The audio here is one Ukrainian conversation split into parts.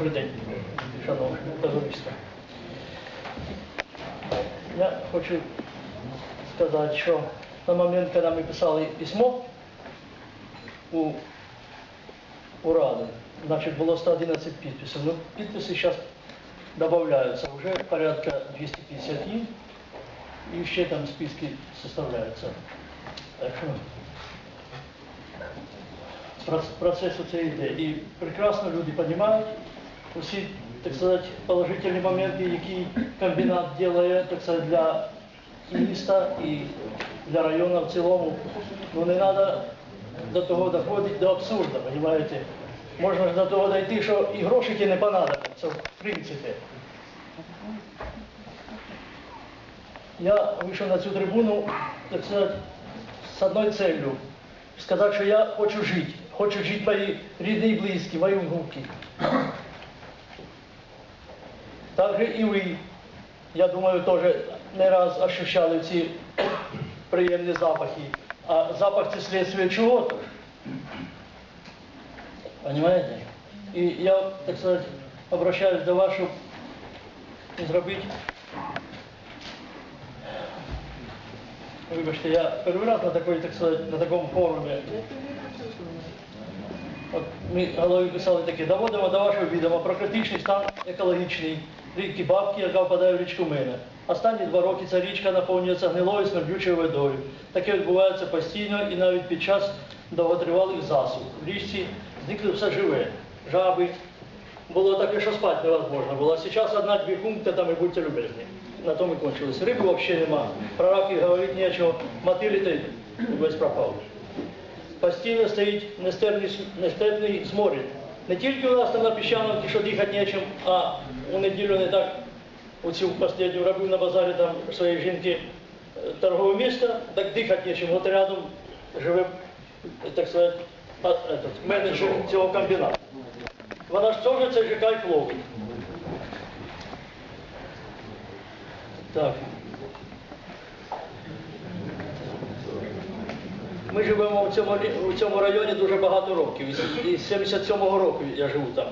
Добрий день, шановне товариство. Я хочу сказати, що на момент, коли ми писали письмо у, у Раду, значить було 111 підписів. Ну, підписи зараз додаються, вже порядка 250 і ще там списки составляються. Так що проц- процесс це йде. І прекрасно люди розуміють усі, так сказати, положительні моменти, які комбінат робить, так сказати, для міста і для району в цілому. Ну не треба до того доходити до абсурду, розумієте? Можна ж до того дійти, що і грошики не понадобляться, в принципі. Я вийшов на цю трибуну, так сказати, з одною целью. Сказати, що я хочу жити. Хочу жити мої рідні і близькі, мої внуки. Так же і ви, я думаю, теж не раз ощущали ці приємні запахи. А запах це слідство чого-то. Понимаете? І я, так сказати, обращаюсь до вас, щоб зробити Вибачте, я перший раз на такой, так сказати, на такому форумі. От ми голові писали таке, доводимо до вашого відома про критичний стан екологічний ріки Бабки, яка впадає в річку Мене. Останні два роки ця річка наповнюється гнилою смердючою водою. Таке відбувається постійно і навіть під час довготривалих засух. В річці зникли все живе, жаби. Було таке, що спати невозможно було. Зараз одна-дві пункти, там і будьте любезні. На тому і кончилось. Риби взагалі нема. Про раки говорити нічого. Мотилі весь пропав. Постійно стоїть нестерпний, сморід. Не тільки у нас там на Піщановці, що дихати нечим, а у неділю не так оцю останню робив на базарі там своєї жінки е, торгове місто, так дихати нечим. От рядом живе, так сказати, менеджер цього комбінату. Вона ж теж цей же кайф ловить. Так. Ми живемо у цьому, у цьому районі дуже багато років. І з- 77-го року я живу там.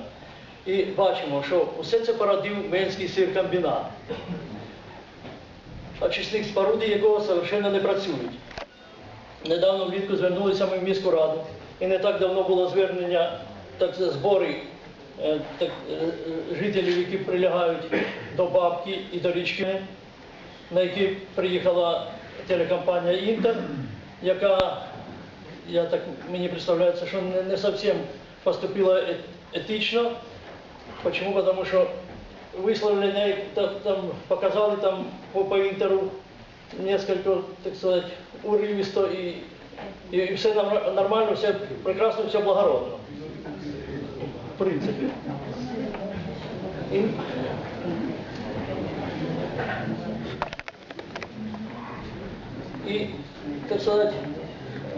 І бачимо, що усе це породив Менський сиркомбінат. Очисних споруди якого совершенно не працюють. Недавно влітку звернулися ми в міську раду, і не так давно було звернення, так збори е, так, е, е, жителів, які прилягають до бабки і до річки, на які приїхала телекомпанія Інтер, яка, я так, мені представляється, що не, не зовсім поступила е- етично. Почему? Потому що висловлення їх та- там, показали там по, по інтеру несколько, так сказать, уривісто і, і, і все нор- нормально, все прекрасно, все благородно. В принципі. І, и, так сказать,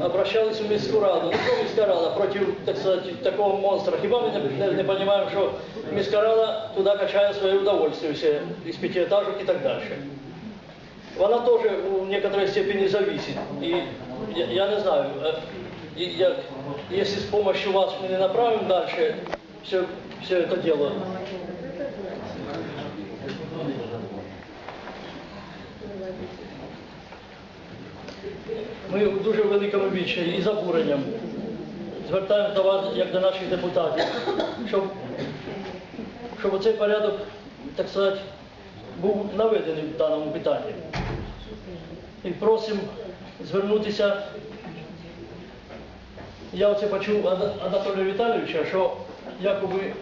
обращались в міську раду. Ну, що міська рада проти, так сказать, такого монстра? Хіба ми не, не, не розуміємо, що міська рада туди качає своє удовольствие все, із п'ятиэтажок і так далі. Вона теж у некоторой степени зависит. И я, я не знаю, э, и я, если с помощью вас мы не направим дальше все, все это дело, Ми в дуже великому відчаї і з обуренням звертаємося до вас, як до наших депутатів, щоб, щоб оцей порядок, так сказати, був наведений в даному питанні. І просимо звернутися. Я оце почув Анатолія Віталійовича, що якоби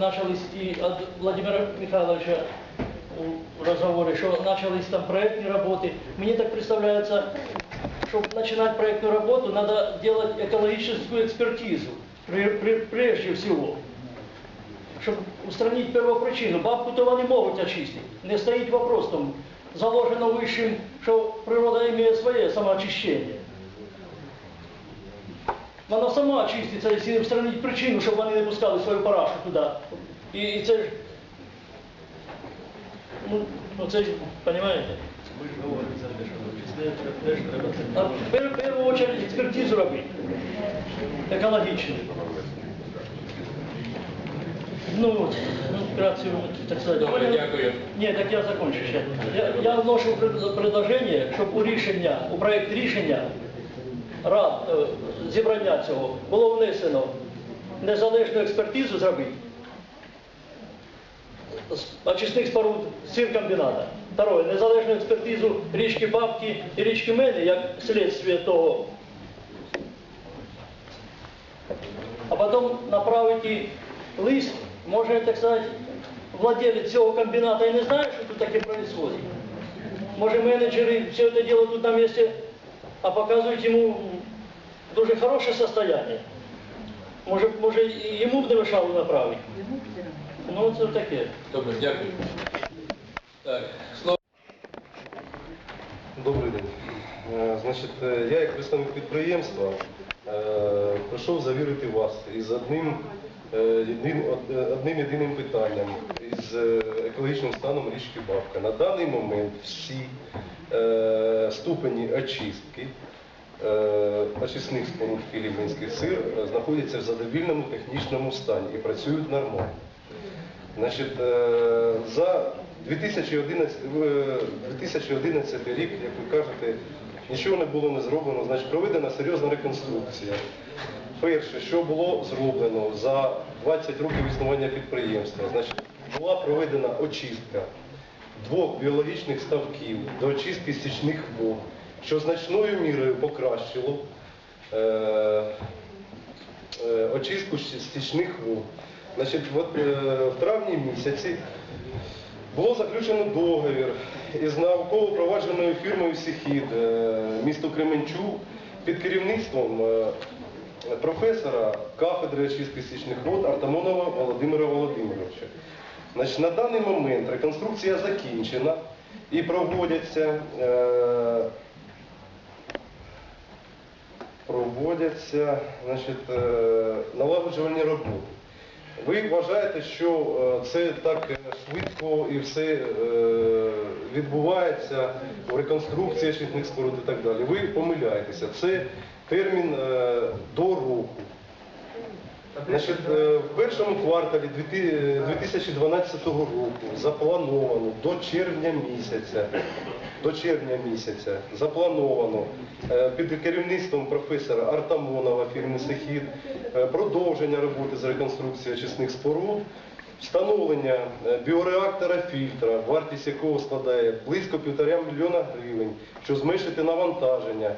почались і Владимира Михайловича у розговорі, що почались там проєктні роботи. Мені так представляється, чтобы начинать проектную работу, надо делать экологическую экспертизу, пре- пре- прежде всего. Чтобы устранить первопричину. Бабку-то вони можуть очистити. Не стоїть вопрос там, заложено вищим, що природа має своє самоочищення. Вона сама очиститься, якщо устранить причину, щоб вони не пускали свою парашу туди. І, і це ж, ну, ну це ж, розумієте? Ми ж говоримо за те, що чисне теж треба. А в пер- першу чергу експертизу робити. Екологічну. Ну, вот, ну, вкратце, так сказать. Дякую. Ні, так я закончу ще. Я, я вношу пред- предложення, щоб у рішення, у проект рішення рад е, зібрання цього було внесено незалежну експертизу зробити з очисних споруд сиркомбіната. Второе, незалежну експертизу річки Бабки і річки Мені, як слідство того. А потім направити лист, може, так сказати, владелец цього комбіната і не знає, що тут таке происходит. Може, менеджери все це делают тут на місці, а показують йому дуже хороше состояние. Може, може і йому б не мешало направити. Ну, це таке. Добре, дякую. Добрий день. Е, Значить, е, я як представник підприємства е, прийшов завірити вас із одним, одним єдиним питанням із екологічним станом річки Бабка. На даний момент всі ступені очистки очисних споруд Філіппінський сир знаходяться в задовільному технічному стані і працюють нормально. Значить, за 2011, 2011 рік, як ви кажете, нічого не було не зроблено, значить проведена серйозна реконструкція. Перше, що було зроблено за 20 років існування підприємства, значить, була проведена очистка двох біологічних ставків до очистки стічних вод, що значною мірою покращило е, е, очистку стічних вод. Значить, от, е, в травні місяці було заключено договір із науково-провадженою фірмою Сіхід е, місто Кременчук під керівництвом е, професора кафедри очистки стічних вод Артамонова Володимира Володимировича. Значить, на даний момент реконструкція закінчена і проводяться е, проводяться значить, налагоджувальні роботи. Ви вважаєте, що е, це так е, швидко і все е, відбувається реконструкція шляхних споруд і так далі. Ви помиляєтеся. Це термін до року. Значить, е, в першому кварталі 2012 року заплановано до червня місяця, до червня місяця заплановано е, під керівництвом професора Артамонова фірми Сехід е, продовження роботи з реконструкції очисних споруд, встановлення е, біореактора фільтра, вартість якого складає близько півтора мільйона гривень, що зменшити навантаження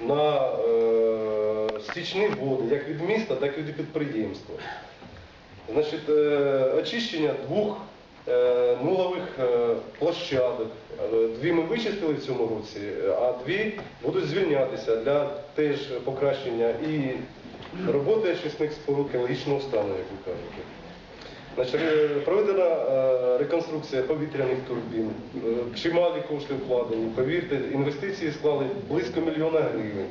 на е, стічні води, як від міста, так і від підприємства. Значить, е, очищення двох е, нулових площадок. Дві ми вичистили в цьому році, а дві будуть звільнятися для теж покращення і роботи очисних споруд екологічного стану, як ви кажете. Значить, проведена е, реконструкція повітряних турбін, е, чималі кошти вкладені. Повірте, інвестиції склали близько мільйона гривень.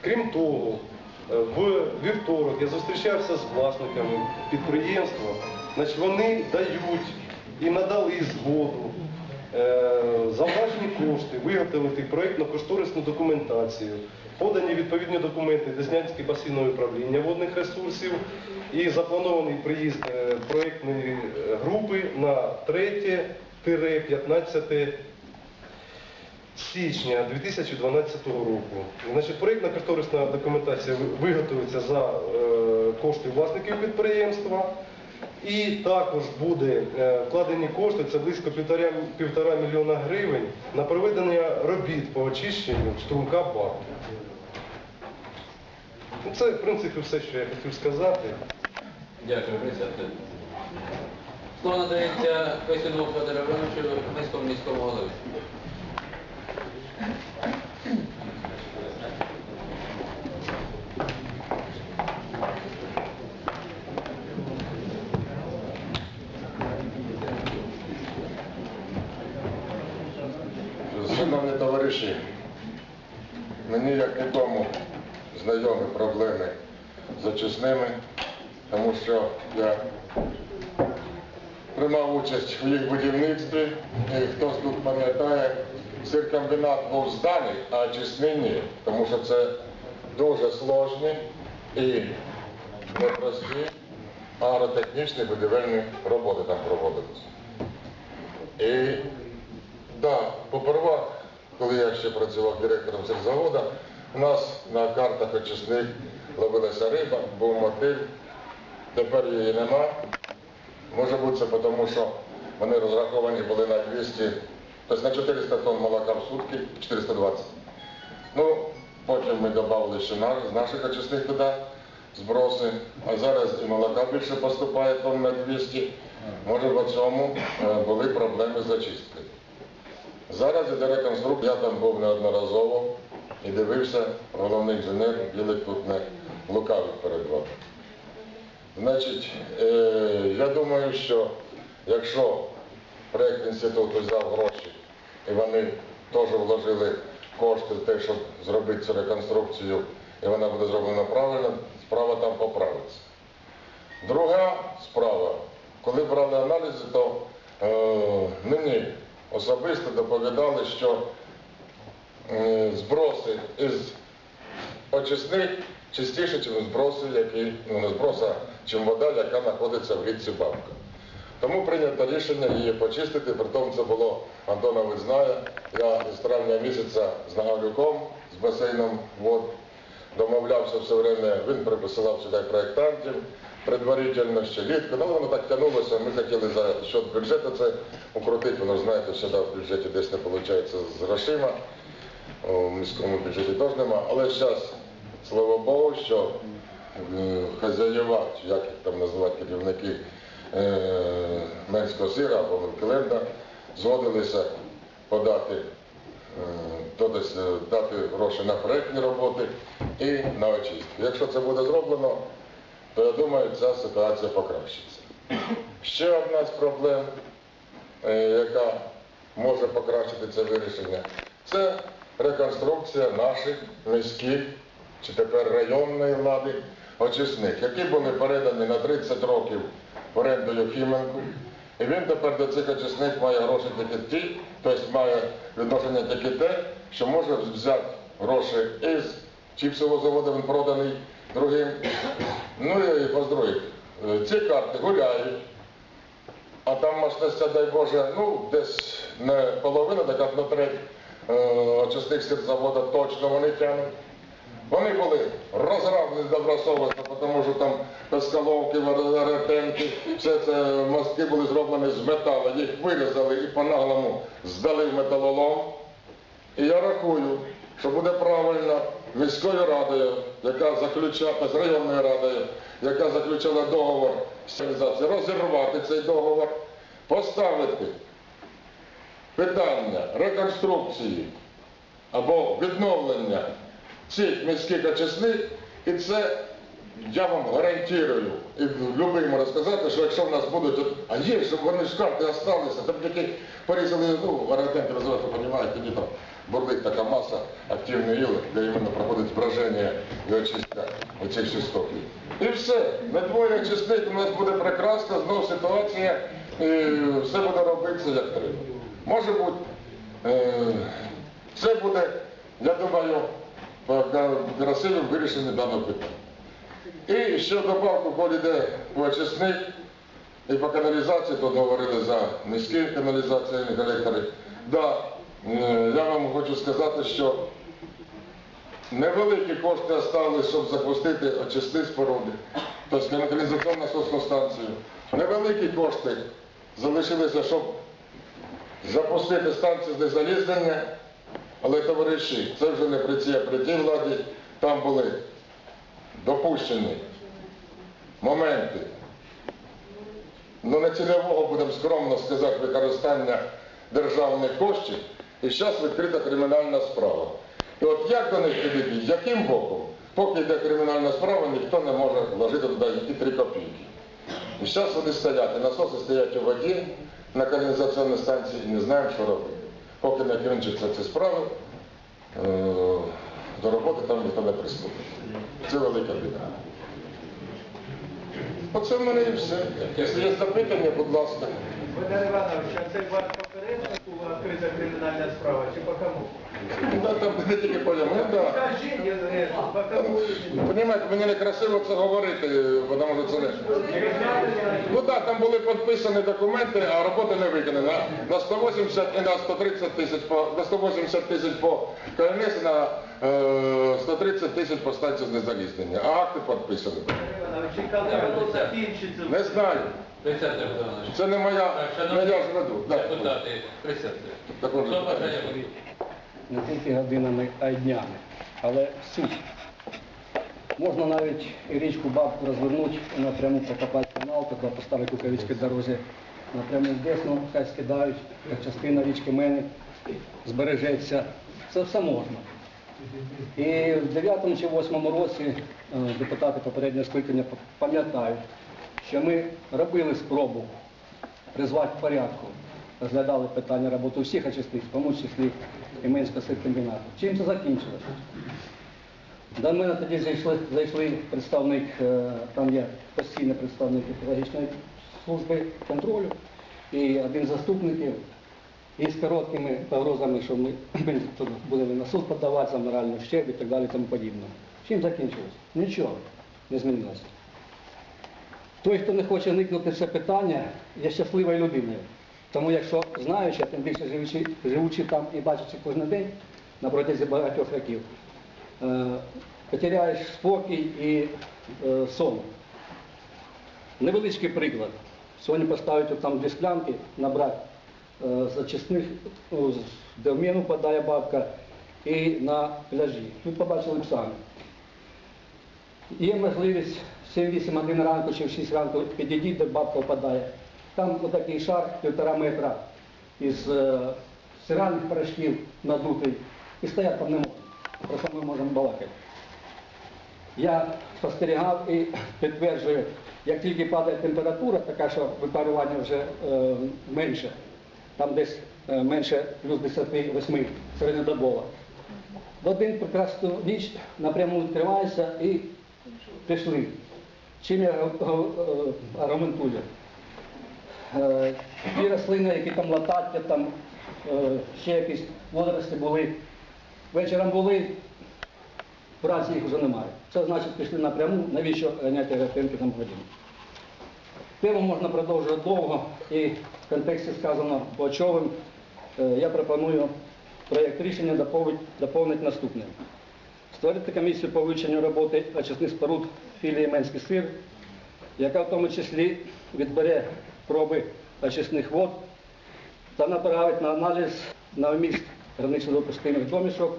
Крім того, е, в вівторок я зустрічався з власниками підприємства. Значить, вони дають і надали згоду е, кошти виготовити проєктно-кошторисну документацію, подані відповідні документи Деснянське басейнове управління водних ресурсів і запланований приїзд е, проєктної е, групи на 3-15 січня 2012 року. Значить, проєктна кошторисна документація виготовиться за е, кошти власників підприємства. І також буде вкладені кошти, це близько півтора, півтора мільйона гривень на проведення робіт по очищенню струмка БАК. Ну, Це, в принципі, все, що я хотів сказати. Дякую, присядьте. Слово надається Косіну Федору Івановичу, міському міському голові. Шановні товариші, мені як нікому знайомі проблеми з очисними, тому що я приймав участь у їх будівництві, і хтось тут пам'ятає, сиркомбінат був зданий, а очисний ні, тому що це дуже сложні і непрості агротехнічні будівельні роботи там проводились. І да, попервах, коли я ще працював директором сільзаводу, у нас на картах очисних ловилася риба, був мотиль, тепер її нема. Може бути це тому, що вони розраховані були на 200, тобто на 400 тонн молока в сутки, 420. Ну, потім ми додали ще з наших очисних туди зброси, а зараз і молока більше поступає тонн на 200. Може в цьому е, були проблеми з очисткою. Зараз іде реконструкція, я там був неодноразово і дивився, головний інженер Білик тут не лукавить перед вами. Значить, е, я думаю, що якщо проєкт інституту взяв гроші і вони теж вложили кошти в те, щоб зробити цю реконструкцію, і вона буде зроблена правильно, справа там поправиться. Друга справа, коли брали аналізи, то е, мені особисто доповідали, що е, зброси із очисних чистіше, ніж зброси, які, ну не зброса, чим вода, яка знаходиться в річці Бабка. Тому прийнято рішення її почистити, при тому це було, Антонович знає, я з травня місяця з Нагалюком, з басейном вод, домовлявся все время, він приписав сюди проєктантів, предварительно ще літку, ну воно так тягнулося, ми хотіли за счет бюджету це укрутити, воно знаєте, що в бюджеті десь не виходить з грошима, у міському бюджеті теж нема, але зараз, слава Богу, що е, хазяєва, як їх там називати керівники е, Менського сира або Мелкеленда, згодилися подати, е, дати гроші на проєктні роботи і на очистку. Якщо це буде зроблено, то я думаю, ця ситуація покращиться. Ще одна з проблем, яка може покращити це вирішення, це реконструкція наших міських чи тепер районної влади очисних, які були передані на 30 років в оренду Юхіменку. І він тепер до цих очисних має гроші тільки ті, тобто має відношення тільки те, що може взяти гроші із чіпсового заводу, він проданий другим. Ну і по-друге, е, ці карти гуляють, а там мощностя, дай Боже, ну десь не половина, так на треть е, очисних сільзавода точно вони тягнуть. Вони були розроблені добросовісно, тому що там пескаловки, ретенки, все це мостки були зроблені з металу, їх вирізали і по-наглому здали в металолом. І я рахую, що буде правильно міською радою, яка заключала з районною радою, яка заключила договор з розірвати цей договор, поставити питання реконструкції або відновлення цих міських очисних, і це я вам гарантую, і любим розказати, що якщо в нас будуть, а є, щоб вони ж карти залишилися, там тільки порізали, ну, варатенки називають, розумієте, тоді там бурлить така маса активної іли, де іменно проходить збраження і очистка оцих частотів. І все, на двоє очисних у нас буде прекрасно, знову ситуація, і все буде робитися як треба. Може бути, е, це буде, я думаю, красивим вирішенням даного питання. І ще добавку, коли йде по очисних і по каналізації, тут говорили за міські каналізаційні колектори. Да, е, я вам хочу сказати, що невеликі кошти залишились, щоб запустити очисні споруди, тобто каналізаційну насосну станцію. Невеликі кошти залишилися, щоб запустити станцію з залізнення, але товариші, це вже не при цій, а при тій владі, там були допущені моменти, ну цільового, будемо скромно сказати, використання державних коштів, і зараз відкрита кримінальна справа. І от як до них підійти, яким боком, поки йде кримінальна справа, ніхто не може вложити туди і три копійки. І зараз вони стоять, і насоси стоять у воді на каналізаційній станції і не знаємо, що робити. Поки не кінчаться ці справи, е, до роботи там ніхто не приступить. Це велика біда. Оце в мене і все. Якщо є запитання, будь ласка. Богдан Іванович, а цей ваш попередник вас відкрита кримінальна справа, чи по кому? Ну, там не тільки по ньому, ну, да. Скажіть, е, по кому? Понимаете, мені не красиво це говорити, тому що це не. Ну так, там були підписані документи, а роботи не виконані. На, на 180 і на 130 тисяч по на 180 тисяч по КНС, на е, 130 тисяч по станції знезаліснення. А акти підписані. Не знаю. Присядьте, Богдан Іванович. Це не моя, Так, не шановні я ж веду. Да. депутати, присядьте. Так, Хто бажає не тільки годинами, а й днями. Але суть. Можна навіть річку Бабку розвернути напряму покопати канал, туди по старій Кукавицькій дорозі. Напряму в хай скидають, як частина річки Мени збережеться. Це все можна. І в 9 чи 8 році е, депутати попереднього скликання пам'ятають, що ми робили спробу призвати в порядку, розглядали питання роботи всіх очисних, в тому числі і Менського сиркомбінату. Чим це закінчилося? До мене тоді зайшли, зайшли представник, е, там є постійний представник екологічної служби контролю і один з заступників із короткими погрозами, що ми тут будемо на суд подавати за моральну щеб і так далі і тому подібне. Чим закінчилось? Нічого не змінилося. Той, хто не хоче уникнути це питання, є щасливою людиною. Тому якщо знаючи, тим більше живучи, живучи там і бачачи кожен день на протязі багатьох років, потеряєш спокій і е, сон. Невеличкий приклад. Сьогодні поставити там дві склянки, набрати е, зачисних, ну, де в міну падає бабка, і на пляжі. Тут побачили самі. Є можливість в 7-8 годин ранку чи в 6 ранку підійдіть, де бабка впадає. Там отакий шар півтора метра із е, стиральних порошків надутий. І стоять там не можна. Про що ми можемо балакати? Я спостерігав і підтверджую, як тільки падає температура, така що випарування вже е, менше, там десь е, менше плюс 10-8 середньодобово. В один прекрасну ніч напряму відкривається і пішли. Чим я е, аргументую? Е, Ті рослини, які там латаття, там е, ще якісь водорості були, вечором були, вранці їх вже немає. Це значить пішли напряму, навіщо ганяти ретинки там годину. Тему можна продовжувати довго і в контексті сказано по човен. Е, Я пропоную проєкт рішення доповнити наступним. Створити комісію по вивченню роботи очисних споруд філії Менський сир, яка в тому числі відбере проби очисних вод та направить на аналіз на вміст гранично допустимих домішок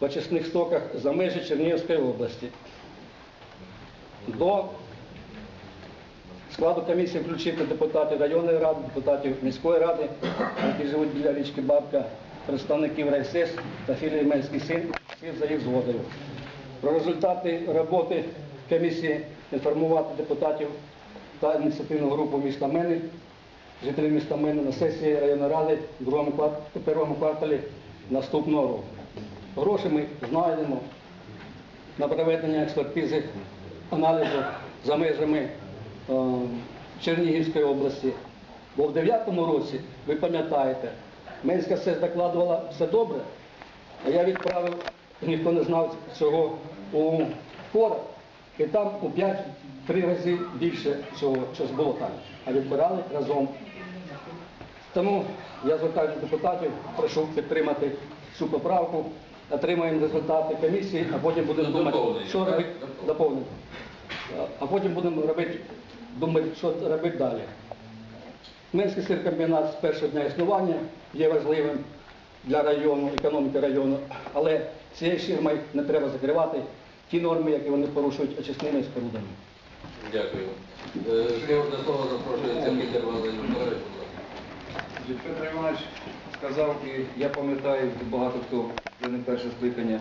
в очисних стоках за межі Чернігівської області. До складу комісії включити депутатів районної ради, депутатів міської ради, які живуть біля річки Бабка, представників РайСЕС та філії Менський син слід за їх згодою. Про результати роботи комісії інформувати депутатів та ініціативну групу міста Мени, жителів міста Мени на сесії районної ради в першому кварталі наступного року. Гроші ми знайдемо на проведення експертизи, аналізу за межами е, Чернігівської області. Бо в 9-му році, ви пам'ятаєте, Менська СЕС докладувала все добре, а я відправив, ніхто не знав цього у фора, і там у 5-3 рази більше цього щось було там. А відбирали разом. Тому я звертаюся до депутатів, прошу підтримати цю поправку, отримаємо результати комісії, а потім будемо думати, що робити, доповнити. А потім будемо робити, думати, що робити далі. Менський сиркомбінат з першого дня існування є важливим для району, економіки району, але цією ширмою не треба закривати ті норми, які вони порушують очисними спорудами. Дякую. Е, Слово запрошується Пітер Валерій Миколаївич. Петро Іванович сказав, і я пам'ятаю, багато хто це не перше скликання.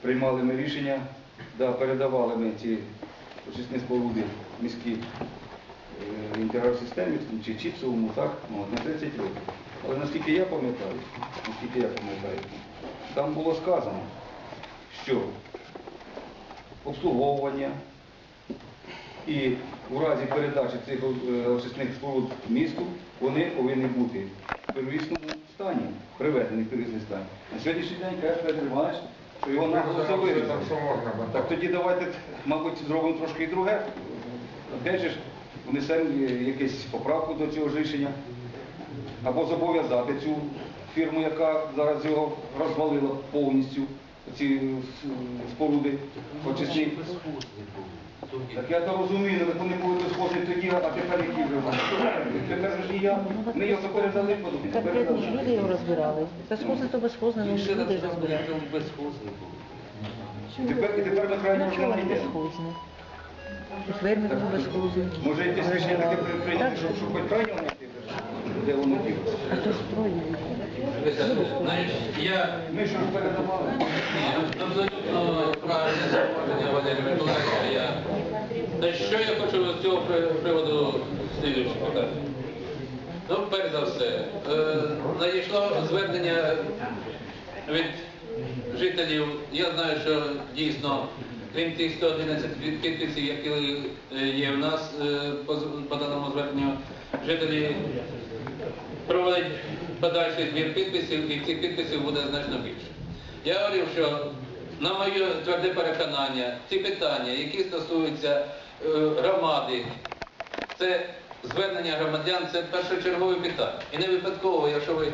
Приймали ми рішення, да, передавали ми ці очисні споруди міські е, інтеграл-системі чи чіпсовому, так, ну, на 30 років. Але наскільки я пам'ятаю, наскільки я пам'ятаю, там було сказано, що обслуговування і у разі передачі цих е, очисних споруд місту вони повинні бути в первісному стані, приведений в первісний стан. На сьогоднішній день каже Федір Іванович, що його наголоса вирізали. Так тоді давайте, мабуть, зробимо трошки і друге. Опять же, ж, внесемо е, якусь поправку до цього рішення. Або зобов'язати цю фірму, яка зараз його розвалила повністю, ці споруди очисні. Так я то розумію, але вони були безхозні тоді, а тепер які вже вони? Тепер ж і я. Ми його передали, ж передали. люди його розбирали. Безхозне то безхозне, ну Ще люди розбирали. безхозний був. Тепер, і тепер на вже безхозне? І фермер був безхозний. Може якесь рішення таке прийняти, щоб, хоч крайнього знайти, де воно ділося. А то я Ми що ж передавали? Ні, Абсолютно правильне зауваження Валерія Миколаївича. Я... Значить, що я хочу з цього при- приводу слідуючи показати? Ну, перш за все, е, надійшло звернення від жителів. Я знаю, що дійсно, крім тих 111 під- підписів, які е, є в нас е, по, з- по даному зверненню, жителі проводить подальший збір підписів, і цих підписів буде значно більше. Я говорив, що на моє тверде переконання, ці питання, які стосуються е, громади, це звернення громадян, це першочергове питання. І не випадково, якщо ви е,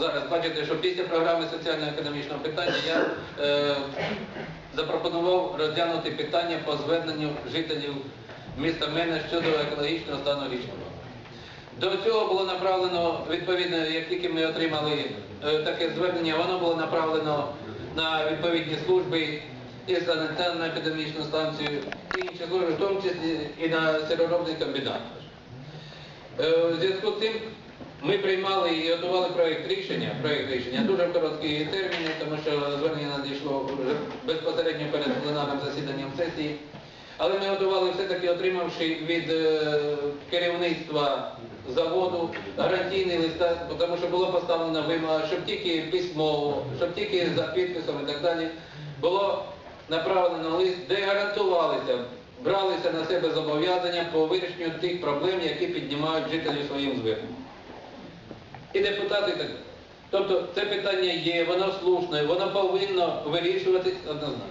зараз бачите, що після програми соціально-економічного питання я е, запропонував розглянути питання по зверненню жителів міста Мене щодо екологічного стану річного. До цього було направлено, відповідно, як тільки ми отримали е, таке звернення, воно було направлено на відповідні служби і санітарно-епідемічну станцію, і інші служби, в тому числі і на сироробний комбінат. Е, У зв'язку з цим ми приймали і готували проєкт рішення, проєкт рішення дуже в короткі терміни, тому що звернення надійшло вже безпосередньо перед пленарним засіданням сесії. Але ми готували все-таки, отримавши від е, керівництва заводу гарантійний листа, тому що було поставлено вимога, щоб тільки письмово, щоб тільки за підписом і так далі, було направлено на лист, де гарантувалися, бралися на себе зобов'язання по вирішенню тих проблем, які піднімають жителі своїм зверненням. І депутати так. Тобто це питання є, воно слушне, воно повинно вирішуватись однозначно.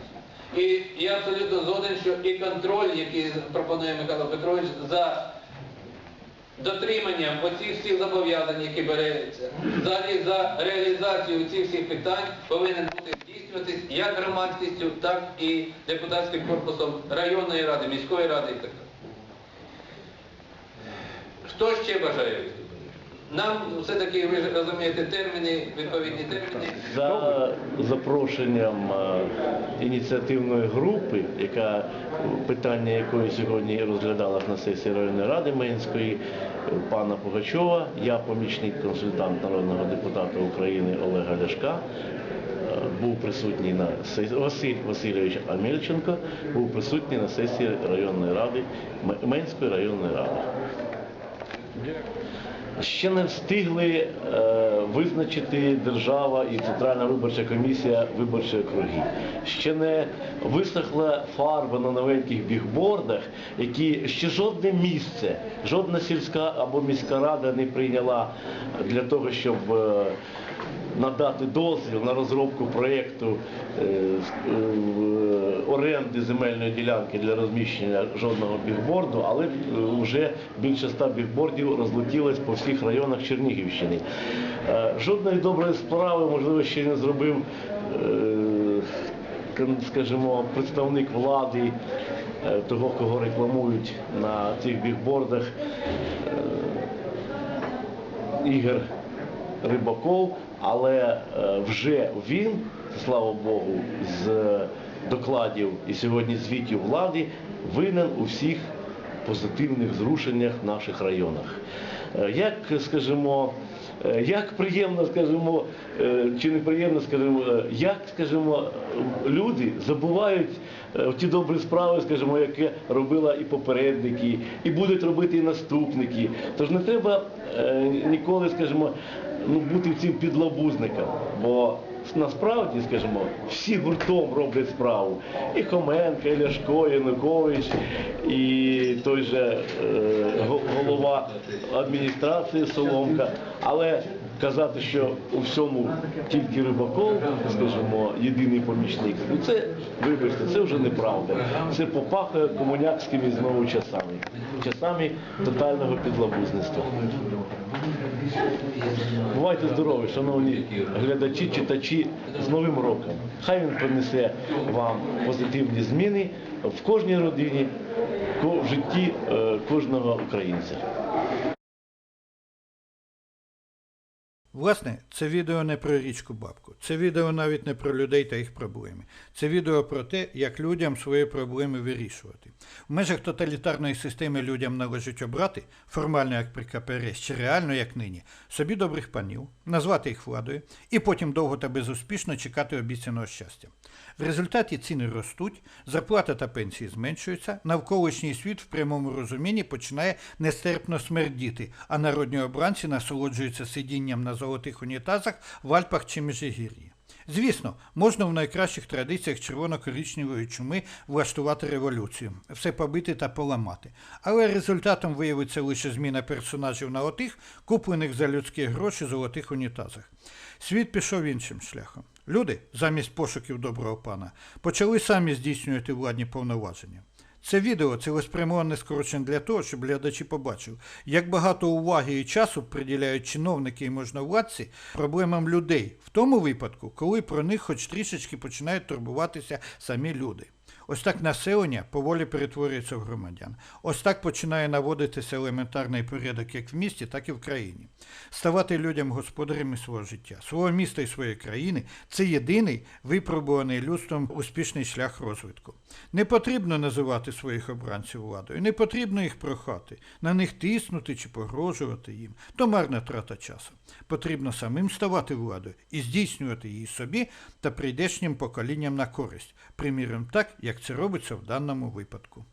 І я абсолютно згоден, що і контроль, який пропонує Михайло Петрович, за дотриманням оцих всіх зобов'язань, які береться, взагалі за реалізацію цих всіх питань повинен бути здійснюватись як громадськістю, так і депутатським корпусом районної ради, міської ради і так далі. Хто ще бажає? Нам все-таки, ви ж розумієте, терміни, відповідні терміни. За запрошенням е, ініціативної групи, яка питання якої сьогодні розглядалось на сесії районної ради Менської, е, пана Пугачова, я помічник консультант народного депутата України Олега Ляшка. е, Був присутній на сесії Василь Васильович Амельченко був присутній на сесії районної ради Менської районної ради. Ще не встигли е, визначити держава і Центральна виборча комісія виборчі округи. Ще не висохла фарба на новеньких бігбордах, які ще жодне місце, жодна сільська або міська рада не прийняла для того, щоб е, надати дозвіл на розробку проєкту е, е, оренди земельної ділянки для розміщення жодного бігборду, але е, вже більше ста бігбордів розлетілось по всіх районах Чернігівщини. Жодної доброї справи, можливо, ще не зробив, скажімо, представник влади, того, кого рекламують на цих бігбордах. Ігор Рибаков, але е, вже він, слава Богу, з докладів і сьогодні звітів влади винен у всіх позитивних зрушеннях в наших районах. Е, Як, скажімо, е, як приємно, скажімо, чи неприємно, скажімо, як, скажімо, люди забувають ті добрі справи, скажімо, які робила і попередники, і будуть робити і наступники. Тож не треба ніколи, скажімо, ну, бути цим підлабузником, бо насправді, скажімо, всі гуртом роблять справу. І Хоменко, і Ляшко, і Янукович, і той же е, голова адміністрації Соломка. Але казати, що у всьому тільки Рибаков, скажімо, єдиний помічник, ну це, вибачте, це вже неправда. Це попахує комунякськими знову часами, часами тотального підлабузництва. Бувайте здорові, шановні глядачі, читачі, з Новим роком. Хай він принесе вам позитивні зміни в кожній родині, в житті е, кожного українця. Власне, це відео не про річку бабку, це відео навіть не про людей та їх проблеми. Це відео про те, як людям свої проблеми вирішувати. В межах тоталітарної системи людям належить обрати, формально як при КПРС, чи реально як нині, собі добрих панів, назвати їх владою і потім довго та безуспішно чекати обіцяного щастя. В результаті ціни ростуть, зарплата та пенсії зменшуються, навколишній світ в прямому розумінні починає нестерпно смердіти, а народні обранці насолоджуються сидінням на золотих унітазах в Альпах чи Межигір'ї. Звісно, можна в найкращих традиціях червоно-коричневої чуми влаштувати революцію, все побити та поламати. Але результатом виявиться лише зміна персонажів на отих, куплених за людські гроші золотих унітазах. Світ пішов іншим шляхом. Люди, замість пошуків доброго пана, почали самі здійснювати владні повноваження. Це відео цілеспрямоване скорочення для того, щоб глядачі побачив, як багато уваги і часу приділяють чиновники і можновладці проблемам людей, в тому випадку, коли про них хоч трішечки починають турбуватися самі люди. Ось так населення поволі перетворюється в громадян. Ось так починає наводитися елементарний порядок як в місті, так і в країні. Ставати людям господарями свого життя, свого міста і своєї країни це єдиний випробуваний людством успішний шлях розвитку. Не потрібно називати своїх обранців владою, не потрібно їх прохати, на них тиснути чи погрожувати їм. То марна трата часу. Потрібно самим ставати владою і здійснювати її собі та прийдешнім поколінням на користь, приміром так, як це робиться в даному випадку.